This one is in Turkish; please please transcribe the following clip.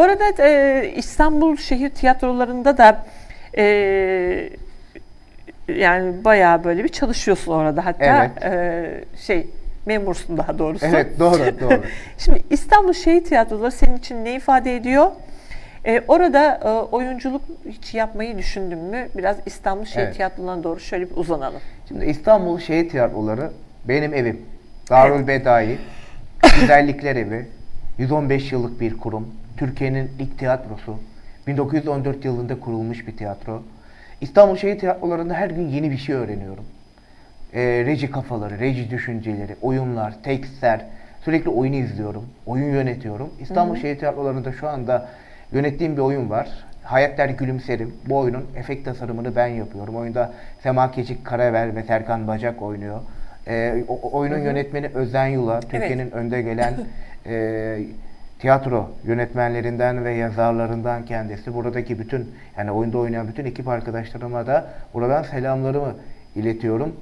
Bu arada e, İstanbul şehir tiyatrolarında da e, yani bayağı böyle bir çalışıyorsun orada hatta Evet. e, şey memursun daha doğrusu. Evet doğru doğru. Şimdi İstanbul Şehir Tiyatroları senin için ne ifade ediyor? E, orada e, oyunculuk hiç yapmayı düşündün mü? Biraz İstanbul Şehir Evet. Tiyatrolarına doğru şöyle bir uzanalım. Şimdi İstanbul Şehir Tiyatroları benim evim. Darül Bedai, Güzellikler Evi, 115 yıllık bir kurum. Türkiye'nin ilk tiyatrosu. 1914 yılında kurulmuş bir tiyatro. İstanbul Şehir Tiyatroları'nda her gün yeni bir şey öğreniyorum. Ee, reji kafaları, reji düşünceleri, oyunlar, tekstler. Sürekli oyunu izliyorum. Oyun yönetiyorum. İstanbul Şehir Tiyatroları'nda şu anda yönettiğim bir oyun var. Hayatlar Gülümserim. Bu oyunun efekt tasarımını ben yapıyorum. Oyunda Sema Keçik Karavel ve Serkan Bacak oynuyor. O- o- oyunun yönetmeni Özen Yula, Türkiye'nin önde gelen e, tiyatro yönetmenlerinden ve yazarlarından kendisi. Buradaki bütün yani oyunda oynayan bütün ekip arkadaşlarıma da buradan selamlarımı iletiyorum.